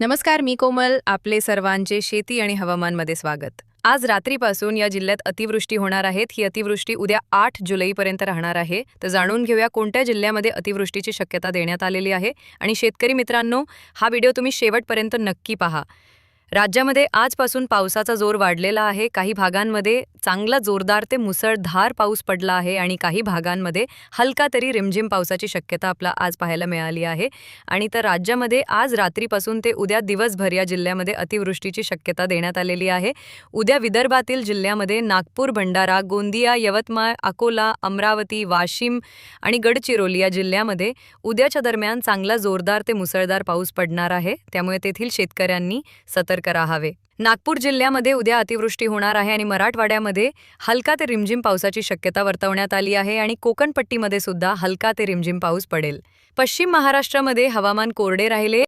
नमस्कार मी कोमल. आपले सर्वांचे शेती आणि हवामानमध्ये स्वागत. आज रात्रीपासून या जिल्ह्यात अतिवृष्टी होणार आहेत. ही अतिवृष्टी उद्या आठ जुलैपर्यंत राहणार आहे. तर जाणून घेऊया कोणत्या जिल्ह्यामध्ये अतिवृष्टीची शक्यता देण्यात आलेली आहे. आणि शेतकरी मित्रांनो हा व्हिडिओ तुम्ही शेवटपर्यंत नक्की पहा. राज्यामध्ये आजपासून पावसाचा जोर वाढलेला आहे. काही भागांमध्ये चांगला जोरदार ते मुसळधार पाऊस पडला आहे आणि काही भागांमध्ये हलका तरी रिमझिम पावसाची शक्यता आपला आज पाहायला मिळाली आहे. आणि तर राज्यामध्ये आज रात्रीपासून ते उद्या दिवसभर या जिल्ह्यामध्ये अतिवृष्टीची शक्यता देण्यात आलेली आहे. उद्या विदर्भातील जिल्ह्यामध्ये नागपूर भंडारा गोंदिया यवतमाळ अकोला अमरावती वाशिम आणि गडचिरोली या जिल्ह्यामध्ये उद्याच्या दरम्यान चांगला जोरदार ते मुसळधार पाऊस पडणार आहे. त्यामुळे तेथील शेतकऱ्यांनी सतर्क राहावे. नागपूर जिल्ह्यामध्ये उद्या अतिवृष्टी होणार आहे आणि मराठवाड्यामध्ये हलका ते रिमझिम पावसाची शक्यता वर्तवण्यात आली आहे आणि कोकणपट्टीमध्ये सुद्धा हलका ते रिमझिम पाऊस पडेल. पश्चिम महाराष्ट्रामध्ये हवामान कोरडे राहिले